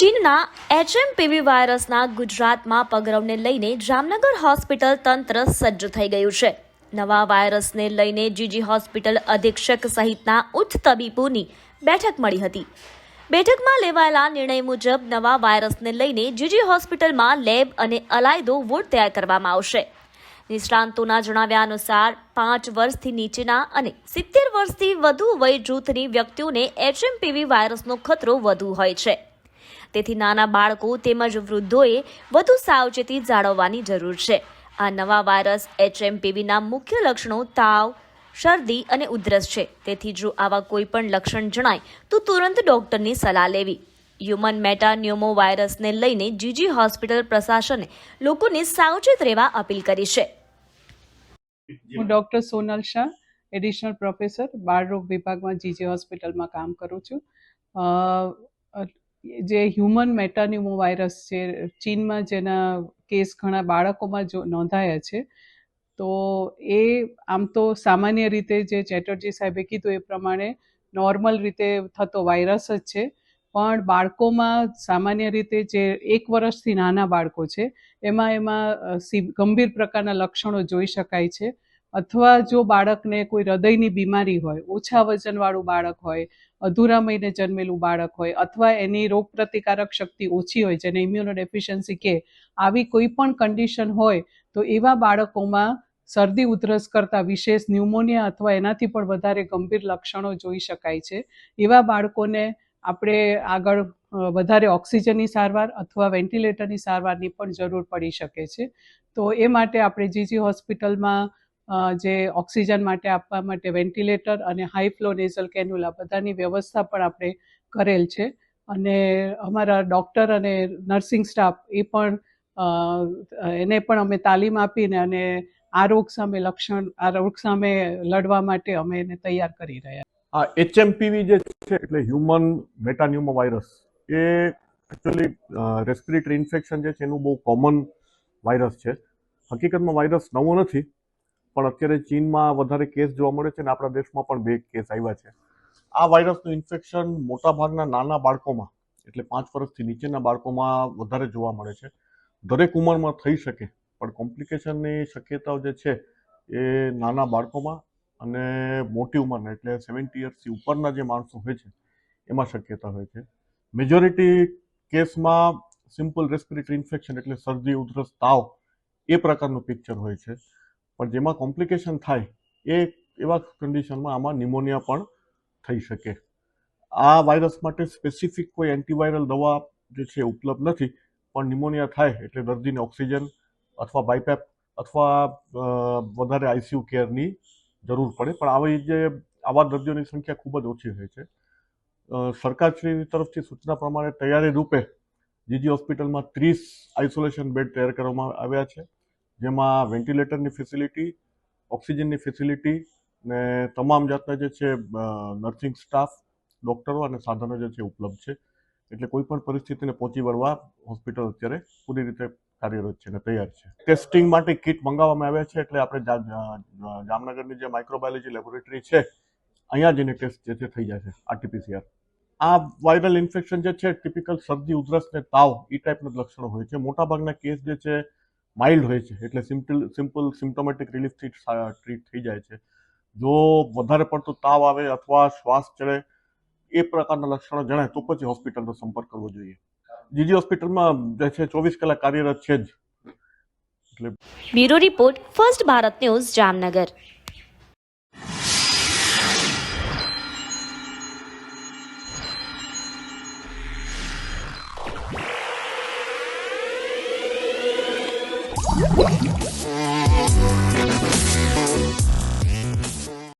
ચીનના એચએમપીવી વાયરસના ગુજરાતમાં પગરવને લઈને જામનગર હોસ્પિટલ તંત્ર સજ્જ થઈ ગયું છે. નવા વાયરસને લઈને જીજી હોસ્પિટલ અધિક્ષક સહિતના ઉચ્ચ તબીબોની બેઠક મળી હતી. બેઠકમાં લેવાયેલા નિર્ણય મુજબ નવા વાયરસને લઈને જીજી હોસ્પિટલમાં લેબ અને અલાયદો વોર્ડ તૈયાર કરવામાં આવશે. નિષ્ણાંતોના જણાવ્યા અનુસાર, પાંચ વર્ષથી નીચેના અને સિત્તેર વર્ષથી વધુ વય જૂથની વ્યક્તિઓને એચએમપીવી વાયરસનો ખતરો વધુ હોય છે. તેથી નાના બાળકો તેમજ વૃદ્ધોએ વધુ સાવચેતી જાળવવાની જરૂર છે. આ નવા વાયરસ એચએમપીવીના મુખ્ય લક્ષણો તાવ, શરદી અને ઉધરસ છે. તેથી જો આવા કોઈ પણ લક્ષણ જણાય, તો તુરંત ડોક્ટરની સલાહ લેવી. હ્યુમન મેટાન્યુમો વાયરસને લઈને જીજી હોસ્પિટલ પ્રશાસને લોકોને સાવચેત રહેવા અપીલ કરી છે. હું doctor Sonal Shah, additional professor, બાળરોગ વિભાગમાં જીજી હોસ્પિટલમાં કામ કરું છું. જે હ્યુમન મેટાન્યુમો વાયરસ છે, ચીનમાં જેના કેસ ઘણા બાળકોમાં જો નોંધાયા છે, તો એ આમ તો સામાન્ય રીતે જે ચેટર્જી સાહેબે કીધું એ પ્રમાણે નોર્મલ રીતે થતો વાયરસ જ છે. પણ બાળકોમાં સામાન્ય રીતે જે એક વર્ષથી નાના બાળકો છે, એમાં એમાં ગંભીર પ્રકારના લક્ષણો જોઈ શકાય છે. અથવા જો બાળકને કોઈ હૃદયની બીમારી હોય, ઓછા વજનવાળું બાળક હોય, અધૂરા મહિને જન્મેલું બાળક હોય, અથવા એની રોગ પ્રતિકારક શક્તિ ઓછી હોય, જેને ઇમ્યુનો ડેફિશિયન્સી કે આવી કોઈ પણ કન્ડિશન હોય, તો એવા બાળકોમાં શરદી ઉધરસ કરતાં વિશેષ ન્યુમોનિયા અથવા એનાથી પણ વધારે ગંભીર લક્ષણો જોઈ શકાય છે. એવા બાળકોને આપણે આગળ વધારે ઓક્સિજનની સારવાર અથવા વેન્ટિલેટરની સારવારની પણ જરૂર પડી શકે છે. તો એ માટે આપણે જીજી હોસ્પિટલમાં જે ઓક્સિજન માટે આપવા માટે વેન્ટિલેટર અને હાઈ ફ્લો નેઝલ કેન્યુલા બધાની વ્યવસ્થા પણ આપણે કરેલ છે. અને અમારા ડૉક્ટર અને નર્સિંગ સ્ટાફ એ પણ એને પણ અમે તાલીમ આપીને અને આ રોગ સામે લક્ષણ, આ રોગ સામે લડવા માટે અમે એને તૈયાર કરી રહ્યા આ એચએમપીવી જે છે એટલે હ્યુમન મેટાન્યુમો વાયરસ એ એકચ્યુઅલી રેસ્પિરેટરી ઇન્ફેક્શન જે છે એનું બહુ કોમન વાયરસ છે. હકીકતમાં વાયરસ નવો નથી પણ અત્યારે ચીનમાં વધારે કેસ જોવા મળે છે અને આપણા દેશમાં પણ બે કેસ આવ્યા છે. આ વાયરસનું ઇન્ફેક્શન મોટાભાગના નાના બાળકોમાં, એટલે પાંચ વર્ષથી નીચેના બાળકોમાં વધારે જોવા મળે છે. દરેક ઉંમરમાં થઈ શકે, પણ કોમ્પ્લિકેશનની શક્યતાઓ જે છે એ નાના બાળકોમાં અને મોટી ઉંમરના, એટલે સેવન્ટી યર્સથી ઉપરના જે માણસો હોય છે, એમાં શક્યતા હોય છે. મેજોરિટી કેસમાં સિમ્પલ રેસ્પિરેટરી ઇન્ફેક્શન, એટલે શરદી, ઉધરસ, તાવ, એ પ્રકારનું પિક્ચર હોય છે. પણ જેમાં કોમ્પ્લિકેશન થાય એ એવા કન્ડિશનમાં આમાં નિમોનિયા પણ થઈ શકે. આ વાયરસ માટે સ્પેસિફિક કોઈ એન્ટીવાયરલ દવા જે છે ઉપલબ્ધ નથી, પણ નિમોનિયા થાય એટલે દર્દીને ઓક્સિજન અથવા બાયપેપ અથવા વધારે આઈસીયુ કેરની જરૂર પડે. પણ આવી જે, આવા દર્દીઓની સંખ્યા ખૂબ જ ઓછી હોય છે. સરકારશ્રીની સરકારશ્રી તરફથી સૂચના પ્રમાણે તૈયારી રૂપે જીજી હોસ્પિટલમાં ત્રીસ આઇસોલેશન બેડ તૈયાર કરવામાં આવ્યા છે. જેમાં વેન્ટિલેટરની ફેસિલિટી ઓક્સિજનની ફેસિલિટી ને તમામ જાતના જે છે નર્સિંગ સ્ટાફ ડૉક્ટરો અને સાધનો જે છે ઉપલબ્ધ છે. એટલે કોઈ પણ પરિસ્થિતિને પહોંચી વળવા હોસ્પિટલ અત્યારે પૂરી રીતે કાર્યરત છે અને તૈયાર છે. ટેસ્ટિંગ માટે કિટ મંગાવવામાં આવ્યા છે, એટલે આપણે જા- જા- જામનગરની જે માઇક્રોબાયોલોજી લેબોરેટરી છે, અહીંયા જઈને ટેસ્ટ જે છે થઈ જશે આરટીપીસીઆર આ વાયરલ ઇન્ફેક્શન જે છે ટિપિકલ શરદી, ઉધરસ ને તાવ એ ટાઈપના લક્ષણો હોય છે. મોટાભાગના કેસ જે છે માઇલ્ડ હોય છે, એટલે સિમ્પલ સિમ્પલ સિમ્ટોમેટિક રિલીફથી ટ્રીટ થઈ જાય છે. જો વધારે પડતો તાવ આવે અથવા શ્વાસ ચડે, એ પ્રકારના લક્ષણો જણાય તો પછી હોસ્પિટલનો સંપર્ક કરવો જોઈએ. જીજી હોસ્પિટલમાં જે છે, ચોવીસ કલાક કાર્યરત છે જ. એટલે bureau report first Bharat news Jamnagar you